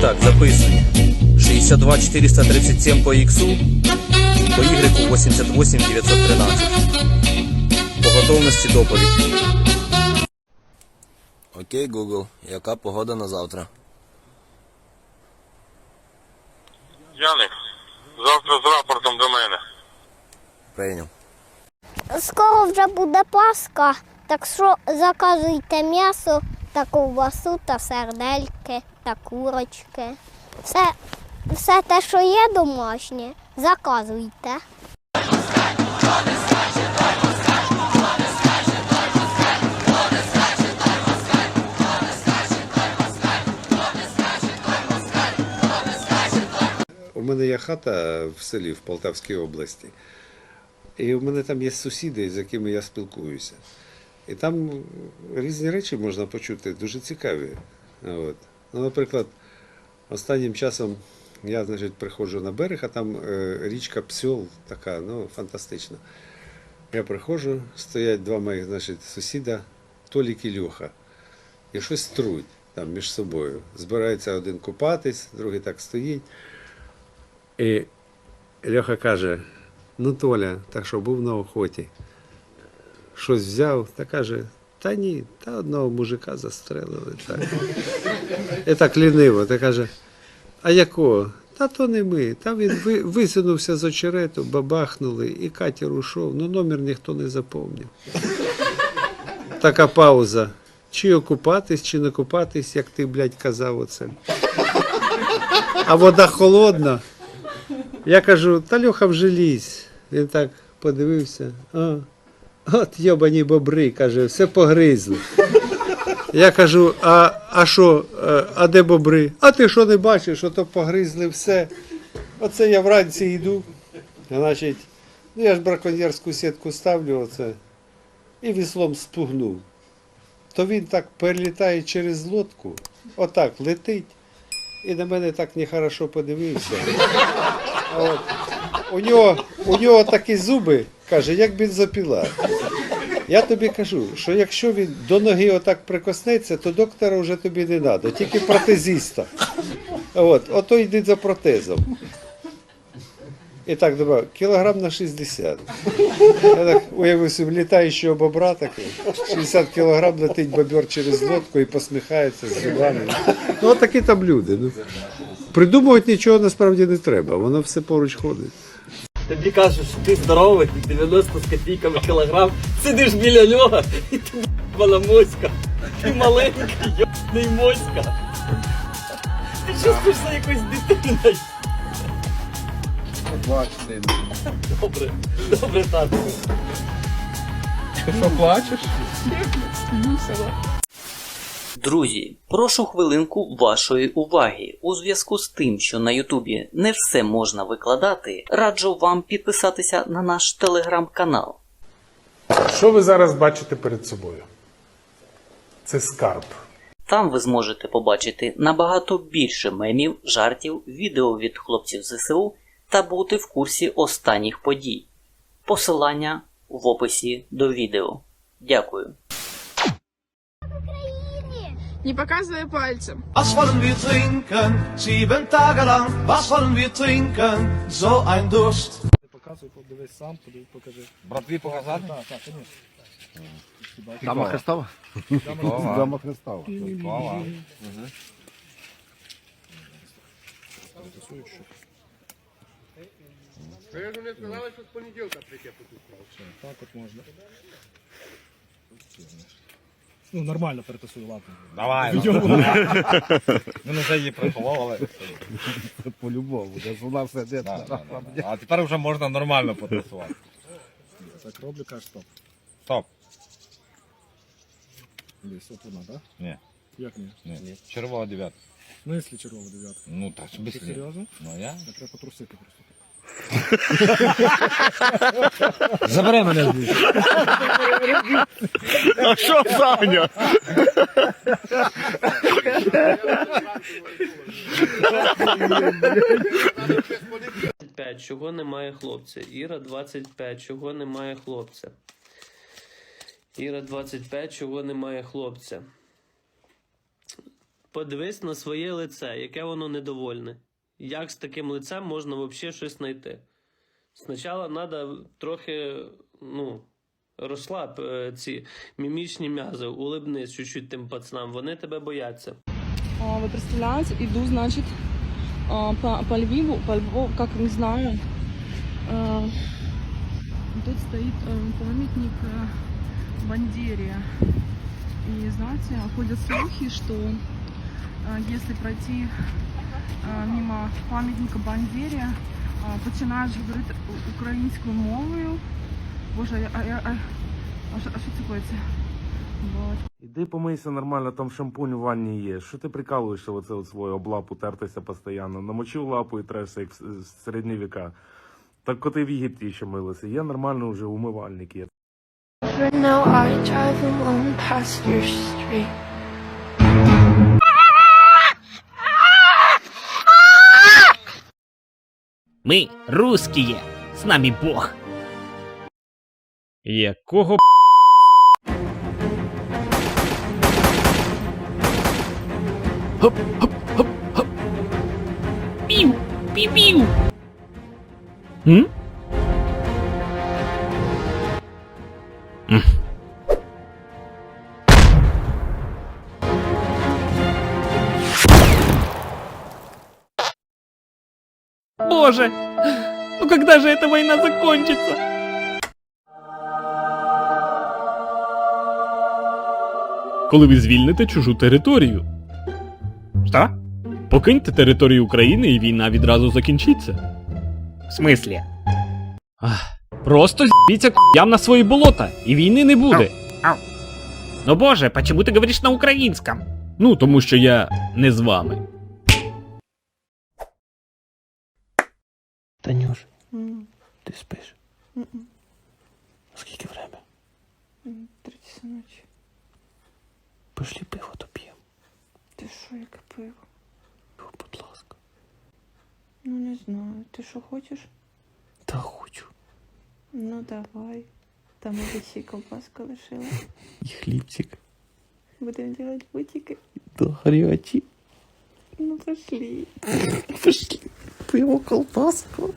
Так, записуй. 62 437 по X, по Y 88 913. По готовності доповідь. Окей, Google, яка погода на завтра? Яник, завтра з рапортом до мене. Прийняв. Скоро вже буде Пасха, так що заказуйте м'ясо та ковбасу та сердельки та курочки. Все, все те, що є домашнє, заказуйте. У мене є хата в селі в Полтавській області. І у мене там є сусіди, з якими я спілкуюся. І там різні речі можна почути, дуже цікаві. От. Ну, наприклад, останнім часом я значить, приходжу на берег, а там е, річка Псьол така, ну, фантастична. Я приходжу, стоять два моїх значить, сусіда, Толік і Льоха, і щось труть там між собою. Збирається один купатись, другий так стоїть. І Льоха каже: ну Толя, так що був на охоті. Щось взяв та каже, та ні, та одного мужика застрелили. Так. І так ліниво, та каже, а якого? Та то не ми. Та він ви- висунувся з очерету, бабахнули, і катер ушов, ну номер ніхто не запомнив. Така пауза. Чи окупатись, чи не купатись, як ти, блядь, казав оце. А вода холодна. Я кажу, та Льоха вже лізь. Він так подивився. А, от йобані бобри, каже, все погризли. Я кажу, а а що, е, а де бобри? А ти що не бачиш, що то погризли все. Оце я вранці йду. Значить, ну я ж браконьєрську сітку ставлю оце. І віслом спугнув. То він так перелітає через лодку, отак летить. І на мене так нехорошо подивився. От. У нього, у нього такі зуби, каже, як бензопіла. Я тобі кажу, що якщо він до ноги отак прикоснеться, то доктора вже тобі не треба, тільки протезіста. От, ото йди за протезом. І так добав, кілограм на 60. Я так уявив собі літаючого бобра такий. 60 кілограм летить бобер через лодку і посміхається з зубами. Ну, от такі там люди. Ну. Придумувати нічого насправді не треба, воно все поруч ходить. Тобі кажуть, що ти здоровий, 90 з копійками кілограм, сидиш біля нього, і ти вона моська. Ти маленький, йобаний моська. Ти чувствуєшся якоюсь дитиною. Добре, добре, тату. Друзі, прошу хвилинку вашої уваги. У зв'язку з тим, що на Ютубі не все можна викладати, раджу вам підписатися на наш телеграм-канал. Що ви зараз бачите перед собою? Це скарб. Там ви зможете побачити набагато більше мемів, жартів, відео від хлопців ЗСУ та бути в курсі останніх подій. Посилання в описі до відео. Дякую. Не показывай пальцем. Was wollen wir trinken? Sieben Tage lang. Was wollen wir trinken? So ein Durst. Дама Христова? Дама Христова. Ну, нормально перетасую, ладно. Давай. Ну, вже її приховували. По-любому, вона все де. А тепер вже можна нормально потасувати. Так роблю, кажеш, стоп. Стоп. Десь от вона, так? Ні. Як ні? Ні. Червова дев'ятка. Ну, якщо червова дев'ятка. Ну так, щоб Ти серйозно? Ну я. Я треба потрусити просто. Забери мене звідси. А що, Саня? чого немає хлопця? Іра 25, чого немає хлопця? Іра 25, чого немає хлопця? Подивись на своє лице, яке воно недовольне Як з таким лицем можна взагалі щось знайти? Спочатку треба трохи, ну, розслаб е, ці мімічні м'язи, улибнись чуть-чуть тим пацанам, вони тебе бояться. А, Вы представляете, иду, значит, а, по, по Львиву, по Львову, как не знаю. А, Тут стоит э, памятник э, Бандере. И знаете, ходят слухи, что э, если пройти э, мимо памятника Бандере, а, починаєш говорити українською мовою. Боже, а, а, а, а, що- а що це коїться? Іди помийся нормально, там шампунь в ванні є. Що ти прикалуєшся оце от свою облапу тертися постійно? Намочив лапу і трешся, як в середні віка. Так коти в Єгипті ще милися. Є нормально вже умивальник є. Right now I drive alone past your street. Ми русские, з нами Бог. Якого Пів, пів-пів. М? Боже, ну когда же эта война закончится? коли ви звільните чужу територію. Що? Покиньте територію України і війна відразу закінчиться. В смысле? Просто з'їться ям на свої болота, і війни не буде. Ну боже, почему ты говоришь на украинском? Ну, тому що я не з вами. Танюш, ти спиш? Скільки время? Третя ночі. Пошли пиво доп'ємо. Ти що, яке пиво? Пиво, будь ласка. Ну не знаю. Ти що хочеш? Та хочу. Ну давай. Там ще колбаска лишила. І хлібчик. Будемо робити бутики. До гарячі. Ну пошли. Пошли. Пиво, колбаску.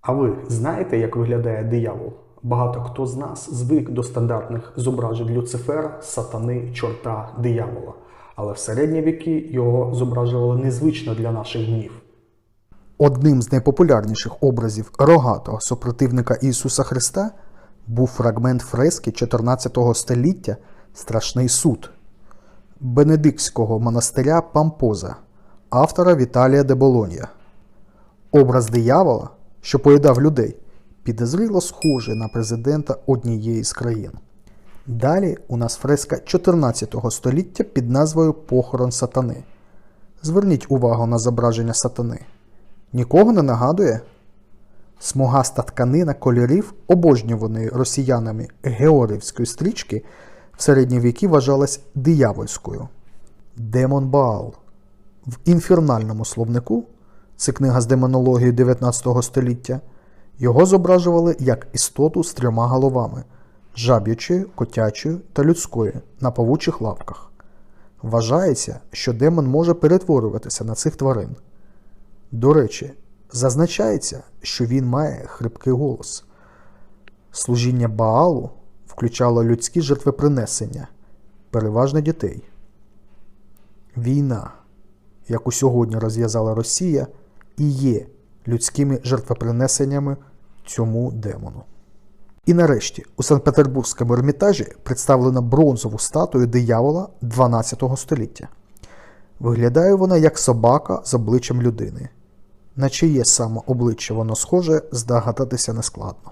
А ви знаєте, як виглядає диявол? Багато хто з нас звик до стандартних зображень Люцифера, сатани, чорта, диявола. Але в середні віки його зображували незвично для наших днів. Одним з найпопулярніших образів рогатого супротивника Ісуса Христа був фрагмент фрески 14 століття Страшний суд Бенедиктського монастиря Пампоза, автора Віталія де Болонья. Образ диявола, що поїдав людей, підозріло схожий на президента однієї з країн. Далі у нас фреска 14 століття під назвою Похорон сатани. Зверніть увагу на зображення сатани. Нікого не нагадує? Смугаста тканина кольорів, обожнюваної росіянами Георгівської стрічки, в середні віки вважалась диявольською. Демон Баал. В інфернальному словнику це книга з демонології 19 століття, його зображували як істоту з трьома головами жаб'ячою, котячою та людською на павучих лапках. Вважається, що демон може перетворюватися на цих тварин. До речі, зазначається, що він має хрипкий голос. Служіння Баалу включало людські жертвопринесення, переважно дітей. Війна яку сьогодні розв'язала Росія, і є людськими жертвопринесеннями цьому демону. І нарешті у Санкт-Петербурзькому ермітажі представлено бронзову статую диявола 12 століття. Виглядає вона як собака з обличчям людини. На чиє саме обличчя воно схоже, здогадатися нескладно.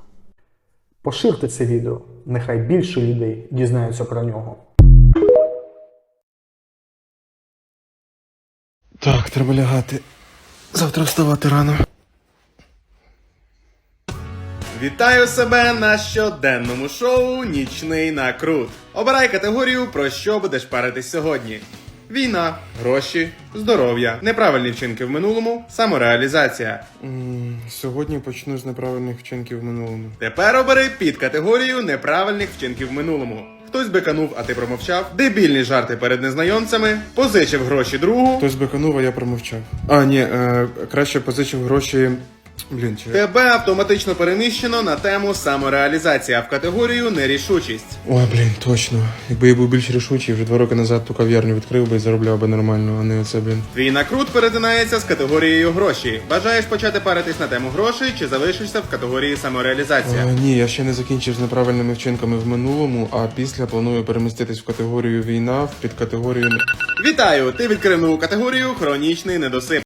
Поширте це відео, нехай більше людей дізнаються про нього. Так, треба лягати. Завтра вставати рано. Вітаю себе на щоденному шоу Нічний накрут. Обирай категорію, про що будеш паритись сьогодні. Війна, гроші, здоров'я, неправильні вчинки в минулому, самореалізація. Сьогодні почну з неправильних вчинків в минулому. Тепер обери під категорію неправильних вчинків в минулому. Хтось беканув, а ти промовчав. Дебільні жарти перед незнайомцями. Позичив гроші другу. Хтось беканув, а я промовчав. А, ні, е, краще позичив гроші. Блін, чи. Тебе автоматично переміщено на тему самореалізація в категорію нерішучість. Ой, блін, точно. Якби я був більш рішучий, вже два роки назад ту кав'ярню відкрив би і заробляв би нормально, а не оце, блін. Твій накрут перетинається з категорією гроші. Бажаєш почати паритись на тему грошей чи залишишся в категорії самореалізація? Е, ні, я ще не закінчив з неправильними вчинками в минулому, а після планую переміститись в категорію війна, в підкатегорію. Вітаю! Ти відкрив нову категорію хронічний недосип.